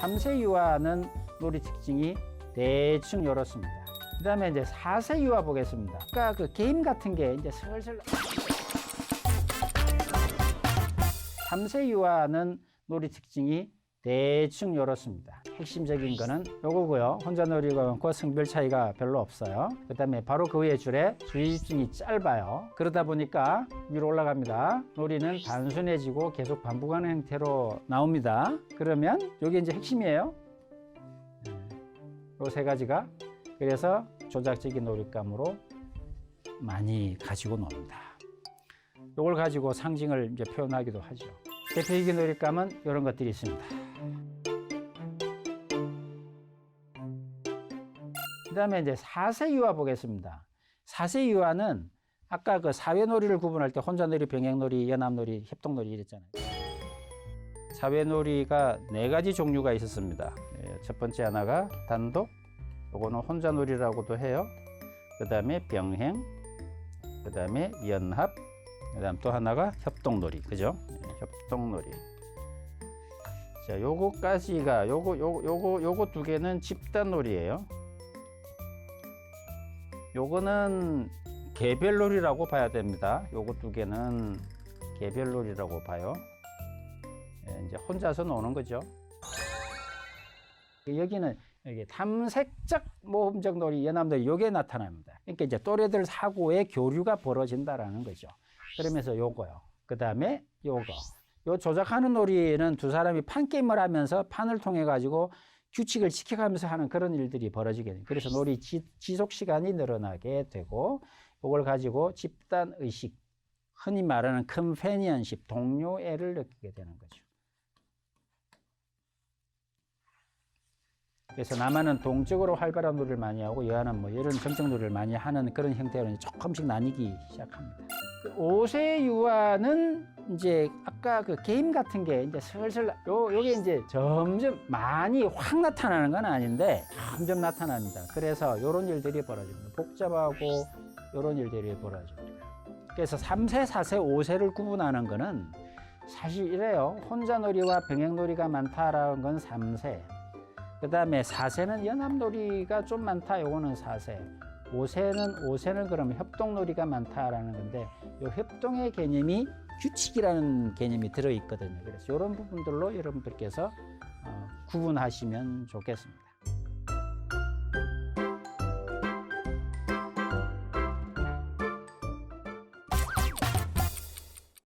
3세 유아는 놀이 특징이 대충 이렇습니다. 그 다음에 이제 4세 유아 보겠습니다. 아까 그 게임 같은 게 이제 슬슬 3세 유아는 놀이 특징이 대충 이렇습니다. 핵심적인 거는 요거고요. 혼자 놀이가 많고 성별 차이가 별로 없어요. 그 다음에 바로 그 위에 줄에 주의 집중이 짧아요. 그러다 보니까 위로 올라갑니다. 놀이는 단순해지고 계속 반복하는 형태로 나옵니다. 그러면 요게 이제 핵심이에요. 요 세 가지가 그래서 조작적인 놀잇감으로 많이 가지고 놉니다. 요걸 가지고 상징을 이제 표현하기도 하죠. 대표적인 놀잇감은 이런 것들이 있습니다. 다음에 이제 4세 유아 보겠습니다. 4세 유아는 아까 그 사회놀이를 구분할 때 혼자놀이, 병행놀이, 연합놀이, 협동놀이 이랬잖아요. 사회놀이가 네 가지 종류가 있었습니다. 예, 첫 번째 하나가 단독, 요거는 혼자놀이라고도 해요. 그 다음에 병행, 그 다음에 연합, 그 다음 또 하나가 협동놀이, 그죠? 예, 협동놀이. 자, 요거까지가, 요거, 요거, 요거, 요거 두 개는 집단놀이에요. 요거는 개별놀이라고 봐야 됩니다. 요거 두 개는 개별놀이라고 봐요. 예, 이제 혼자서 노는 거죠. 여기는 여기 탐색적 모험적 놀이, 연합놀이 요게 나타납니다. 그러니까 이제 또래들 사고의 교류가 벌어진다라는 거죠. 그러면서 요거요. 그 다음에 요거. 요 조작하는 놀이는 두 사람이 판 게임을 하면서 판을 통해 가지고 규칙을 지켜가면서 하는 그런 일들이 벌어지게 돼요. 그래서 놀이 지, 지속 시간이 늘어나게 되고 요걸 가지고 집단 의식, 흔히 말하는 컴패니언십, 동료애를 느끼게 되는 거죠. 그래서 남한은 동적으로 활발한 놀이를 많이 하고 여한은 뭐 이런 정적 놀이를 많이 하는 그런 형태로 조금씩 나뉘기 시작합니다. 그 5세 유아는 이제 아까 그 게임 같은 게 이제 슬슬 요 요게 이제 점점 많이 확 나타나는 건 아닌데 점점 나타납니다. 그래서 요런 일들이 벌어집니다. 복잡하고 요런 일들이 벌어집니다. 그래서 3세, 4세, 5세를 구분하는 거는 사실 이래요. 혼자 놀이와 병행 놀이가 많다라는 건 3세. 그 다음에 4세는 연합놀이가 좀 많다. 요거는 4세. 5세는 5세는 그러면 협동놀이가 많다라는 건데 요 협동의 개념이 규칙이라는 개념이 들어 있거든요. 그래서 이런 부분들로 여러분들께서 어, 구분하시면 좋겠습니다.